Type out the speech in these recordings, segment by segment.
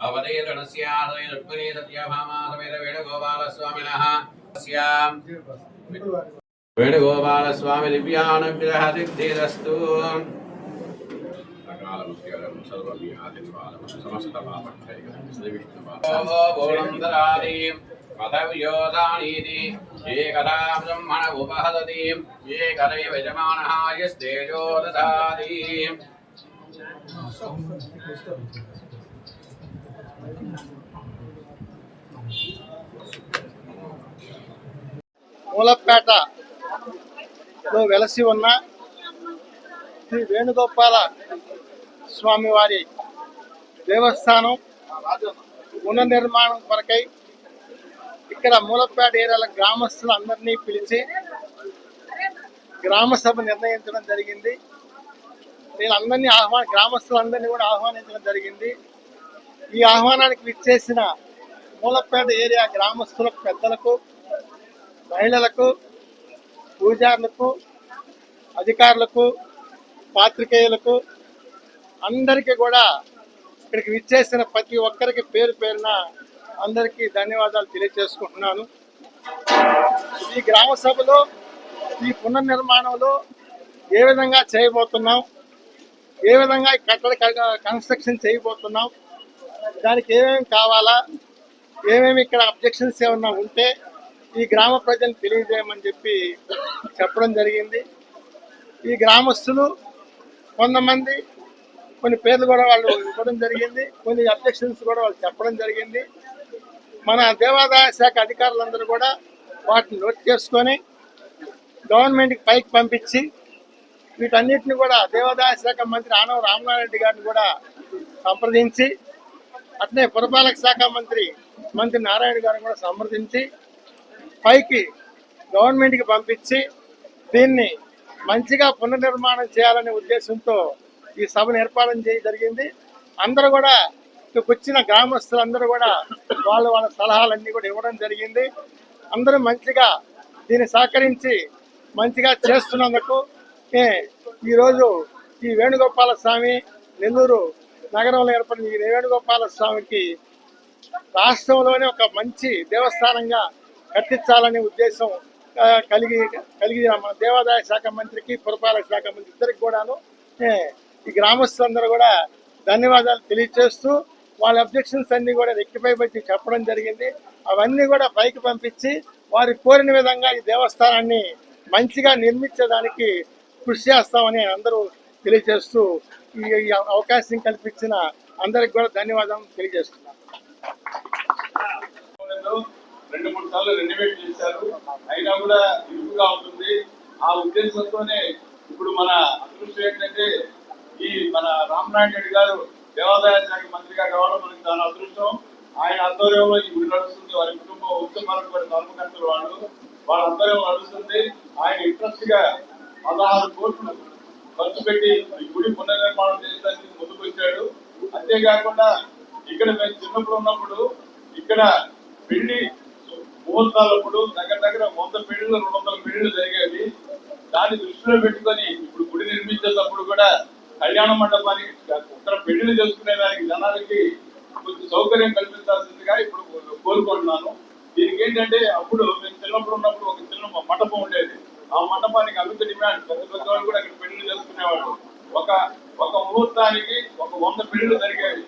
अवदय रणस्यादय लक्ष्मणे सत्यभामासमेत वेणुगोपालस्वामिनः स्याम् वेणुगोपालस्वामि दिव्यानं विरहसिद्धिरस्तु समस्तपापक्षयः श्रीविष्णुपादरादीम् పదవ్యోదానీతి ఏ కదా బ్రహ్మణ ఉపహదతి ఏ కదైవ యజమానः యస్తేజో మూలపేటలో వెలసి ఉన్న శ్రీ వేణుగోపాల స్వామివారి దేవస్థానం పునర్నిర్మాణం కొరకై ఇక్కడ మూలపేట ఏరియాల గ్రామస్తులందరినీ పిలిచి గ్రామ సభ నిర్ణయించడం జరిగింది. నేను అందరినీ ఆహ్వాన గ్రామస్తులందరినీ కూడా ఆహ్వానించడం జరిగింది. ఈ ఆహ్వానానికి విచ్చేసిన మూలపేట ఏరియా గ్రామస్తుల పెద్దలకు మహిళలకు పూజారులకు అధికారులకు పాత్రికేయులకు అందరికీ కూడా ఇక్కడికి విచ్చేసిన ప్రతి ఒక్కరికి పేరు పేరున అందరికీ ధన్యవాదాలు తెలియజేసుకుంటున్నాను. ఈ గ్రామ సభలో ఈ పునర్నిర్మాణంలో ఏ విధంగా చేయబోతున్నాం? ఏ విధంగా కట్టడ కన్స్ట్రక్షన్ చేయబోతున్నాం? దానికి ఏమేమి కావాలా? ఏమేమి ఇక్కడ అబ్జెక్షన్స్ ఏమన్నా ఉంటే ఈ గ్రామ ప్రజలు తెలియజేయమని చెప్పి చెప్పడం జరిగింది. ఈ గ్రామస్తులు కొంతమంది కొన్ని పేర్లు కూడా వాళ్ళు ఇవ్వడం జరిగింది. కొన్ని అబ్జెక్షన్స్ కూడా వాళ్ళు చెప్పడం జరిగింది. మన దేవాదాయ శాఖ అధికారులందరూ కూడా వాటిని నోట్ చేసుకొని గవర్నమెంట్కి పైకి పంపించి వీటన్నిటిని కూడా దేవాదాయ శాఖ మంత్రి ఆనవ రామనారెడ్డి గారిని కూడా సంప్రదించి అట్లే పురపాలక శాఖ మంత్రి మంత్రి నారాయణ గారిని కూడా సంప్రదించి పైకి గవర్నమెంట్కి పంపించి దీన్ని మంచిగా పునర్నిర్మాణం చేయాలనే ఉద్దేశంతో ఈ సభను ఏర్పాటు చేయ జరిగింది. అందరూ కూడా వచ్చిన గ్రామస్తులందరూ కూడా వాళ్ళ వాళ్ళ సలహాలన్నీ కూడా ఇవ్వడం జరిగింది. అందరూ మంచిగా దీన్ని సహకరించి మంచిగా చేస్తున్నందుకు ఈరోజు ఈ వేణుగోపాల స్వామి నెల్లూరు నగరంలో ఏర్పడిన ఈ వేణుగోపాల స్వామికి రాష్ట్రంలోనే ఒక మంచి దేవస్థానంగా కట్టించాలనే ఉద్దేశం కలిగి కలిగి మన దేవాదాయ శాఖ మంత్రికి పురపాలక శాఖ మంత్రి ఇద్దరికి కూడాను. ఈ గ్రామస్తులందరూ కూడా ధన్యవాదాలు తెలియజేస్తూ వాళ్ళ అబ్జెక్షన్స్ అన్ని కూడా రెక్టిఫై పెట్టి చెప్పడం జరిగింది. అవన్నీ కూడా పైకి పంపించి వారి కోరిన విధంగా ఈ దేవస్థానాన్ని మంచిగా నిర్మించేదానికి కృషి చేస్తామని అందరూ తెలియజేస్తూ ఈ అవకాశం కల్పించిన అందరికి కూడా ధన్యవాదాలు తెలియజేస్తున్నాను. రెండు మూడు సార్లు రెన్యువేట్ చేశారు. అయినా కూడా ఇరుకుగా ఉంటుంది. ఆ ఉద్దేశంతోనే ఇప్పుడు మన అదృష్టం ఏంటంటే ఈ మన రామనాయుడు గారు దేవాదాయ శాఖ మంత్రిగా కావడం మనకి చాలా అదృష్టం. ఆయన ఆధ్వర్యంలో ఈ గుడి నడుస్తుంది. వారి కుటుంబం ఉత్తమాలకు వారి ధర్మకర్తలు వాళ్ళు. వాళ్ళ ఆధ్వర్యంలో నడుస్తుంది. ఆయన ఇంట్రెస్ట్గా పదహారు కోట్లు ఖర్చు పెట్టి ఈ గుడి పునర్నిర్మాణం చేయడానికి ముందుకు వచ్చాడు అంతేకాకుండా ఇక్కడ మేము చిన్నప్పుడు ఉన్నప్పుడు ఇక్కడ పెళ్ళి ముహూర్తాలప్పుడు దగ్గర దగ్గర వంద పెళ్ళిళ్ళు రెండు వందల పెళ్ళిలు జరిగేవి. దాన్ని దృష్టిలో పెట్టుకొని ఇప్పుడు గుడి నిర్మించేటప్పుడు కూడా కళ్యాణ మండపానికి పెళ్ళి చేసుకునే దానికి జనాలకి కొంచెం సౌకర్యం కల్పించాల్సిందిగా ఇప్పుడు కోరుకుంటున్నాను. దీనికి ఏంటంటే అప్పుడు మేము చిన్నప్పుడు ఉన్నప్పుడు ఒక చిన్న మండపం ఉండేది. ఆ మండపానికి అమిత డిమాండ్ పెద్ద పెద్ద వాళ్ళు కూడా ఇక్కడ పెళ్ళి చేసుకునేవాళ్ళు. ఒక ఒక ముహూర్తానికి ఒక వంద పెళ్ళిళ్ళు జరిగేవి.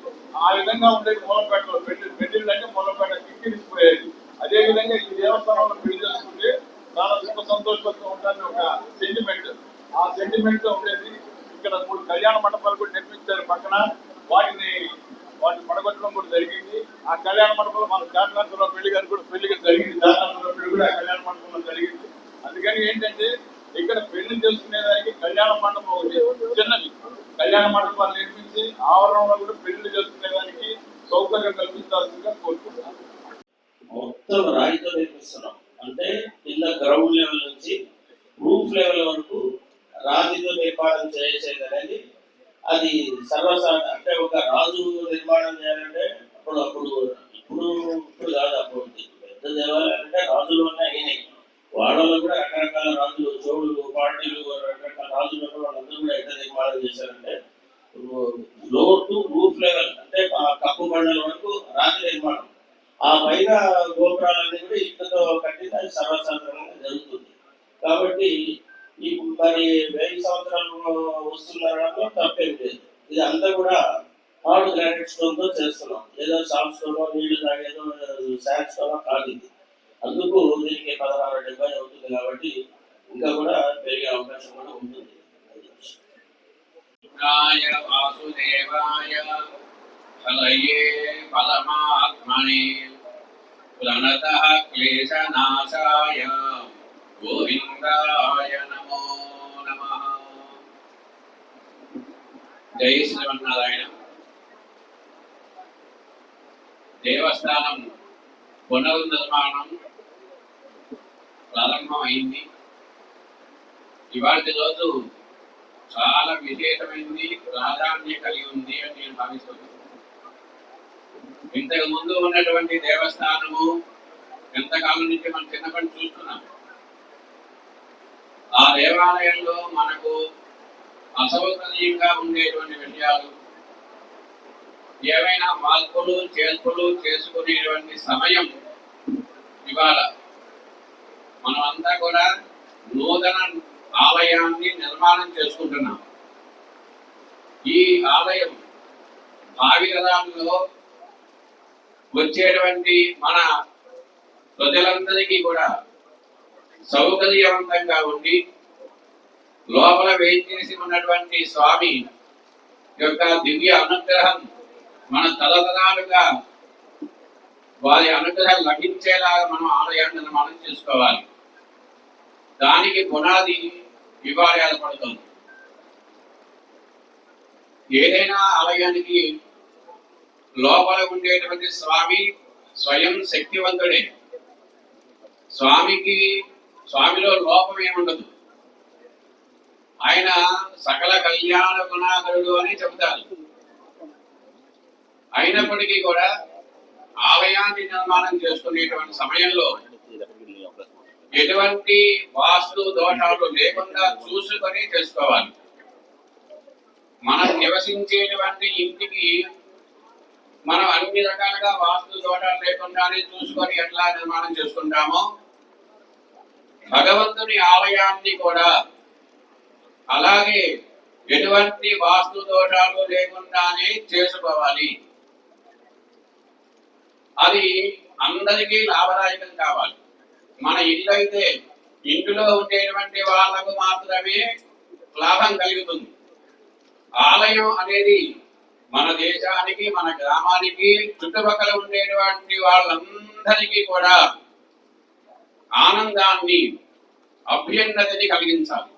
ఆ విధంగా ఉండేది మూలపేటలో పెళ్ళి పెళ్ళిళ్ళు అంటే మూలపేట కిక్కిరిసిపోయేది అదే విధంగా ఈ దేవస్థానంలో పెళ్ళి చేసుకుంటే చాలా సుఖ సంతోషంతో ఉంటారని ఒక సెంటిమెంట్ ఆ సెంటిమెంట్ ఉండేది ఇక్కడ మూడు కళ్యాణ మండపాలు కూడా నిర్మించారు పక్కన. వాటిని వాటిని పడగొట్టడం కూడా జరిగింది. ఆ కళ్యాణ మండపంలో మన చార్మినార్లో పెళ్ళి గారు కూడా పెళ్ళి జరిగింది. చార్మినార్లో పెళ్ళి కూడా కళ్యాణ మండపంలో జరిగింది. అందుకని ఏంటంటే ఇక్కడ పెళ్ళి చేసుకునేదానికి కళ్యాణ మండపం ఒకటి చిన్నది. కళ్యాణ మండపాలు నిర్మించి ఆవరణంలో కూడా పెళ్ళి చేసుకునేదానికి సౌకర్యం కల్పించాల్సిందిగా కోరుకుంటున్నాను మొత్తం రాయితో నిర్మిస్తున్నాం అంటే కింద గ్రౌండ్ లెవెల్ నుంచి రూఫ్ లెవెల్ వరకు రాతితో నిర్మాణం చేసేది అది సర్వసాధారణ అంటే ఒక రాజు నిర్మాణం చేయాలంటే అప్పుడు అప్పుడు ఇప్పుడు ఇప్పుడు కాదు అప్పుడు పెద్ద దేవాలయాలు అంటే రాజులు ఉన్నాయి అయినాయి. వాళ్ళలో కూడా రకరకాల రాజులు చోడులు పార్టీలు రకరకాల రాజులు వాళ్ళందరూ కూడా ఎంత నిర్మాణం చేశారంటే ఫ్లోర్ టు రూఫ్ లెవెల్ అంటే ఆ కప్పు బండల వరకు రాతి నిర్మాణం. ఆ పైన గోపురాలన్నీ కూడా ఇంతతో కట్టి అది సర్వసాధారణంగా జరుగుతుంది. కాబట్టి ఈ మరి వెయ్యి సంవత్సరాలు వస్తుందనడంలో తప్పేం లేదు. ఇది అంతా కూడా హార్డ్ గ్రానైట్ స్టోన్తో చేస్తున్నాం. ఏదో సాఫ్ట్ స్టోన్ నీళ్ళు తాగేదో శాండ్ స్టోన్ కాదు ఇది. అందుకు దీనికి పదహారు డెబ్బై అవుతుంది కాబట్టి ఇంకా కూడా పెరిగే అవకాశం కూడా ఉంటుంది. అది వాసుదేవాయ ఫలయే క్లేశనాశాయ గోవిందాయ నమో జై శ్రీమన్నారాయణ. దేవస్థానం పునర్నిర్మాణం ప్రారంభమైంది. ఇవాటి రోజు చాలా విశేషమైంది ప్రాధాన్యత కలిగి ఉంది అని నేను భావిస్తున్నాను. ఇంతకు ముందు ఉన్నటువంటి దేవస్థానము ఎంతకాలం నుంచి మనం చిన్నప్పటి చూస్తున్నాం. ఆ దేవాలయంలో మనకు అసౌకర్యంగా ఉండేటువంటి విషయాలు ఏవైనా మార్పులు చేర్పులు చేసుకునేటువంటి సమయం ఇవాళ. మనమంతా కూడా నూతన ఆలయాన్ని నిర్మాణం చేసుకుంటున్నాం. ఈ ఆలయం భావితరాల్లో వచ్చేటువంటి మన ప్రజలందరికీ కూడా సౌకర్యవంతంగా ఉండి లోపల వేయించేసి ఉన్నటువంటి స్వామి యొక్క దివ్య అనుగ్రహం మన తరతరాలుగా వారి అనుగ్రహం లభించేలాగా మనం ఆలయాన్ని నిర్మాణం చేసుకోవాలి. దానికి పునాది ఇవాళ ఏర్పడుతుంది ఏదైనా ఆలయానికి లోపల ఉండేటువంటి స్వామి స్వయం శక్తివంతుడే. స్వామికి స్వామిలో లోపం ఏముండదు. ఆయన సకల కళ్యాణ గుణాకరుడు అని చెబుతారు. అయినప్పటికీ కూడా ఆలయాన్ని నిర్మాణం చేసుకునేటువంటి సమయంలో ఎటువంటి వాస్తు దోషాలు లేకుండా చూసుకొని చేసుకోవాలి. మనం నివసించేటువంటి ఇంటికి మనం అన్ని రకాలుగా వాస్తు దోషాలు లేకుండానే చూసుకొని ఎట్లా నిర్మాణం చేసుకుంటామో భగవంతుని ఆలయాన్ని కూడా. అలాగే ఎటువంటి వాస్తు దోషాలు లేకుండానే చేసుకోవాలి. అది అందరికీ లాభదాయకం కావాలి. మన ఇల్లు అయితే ఇంటిలో ఉండేటువంటి వాళ్ళకు మాత్రమే లాభం కలుగుతుంది. ఆలయం అనేది మన దేశానికి మన గ్రామానికి చుట్టుపక్కల ఉండేటువంటి వాళ్ళందరికీ కూడా ఆనందాన్ని అభ్యున్నతిని కలిగించాలి.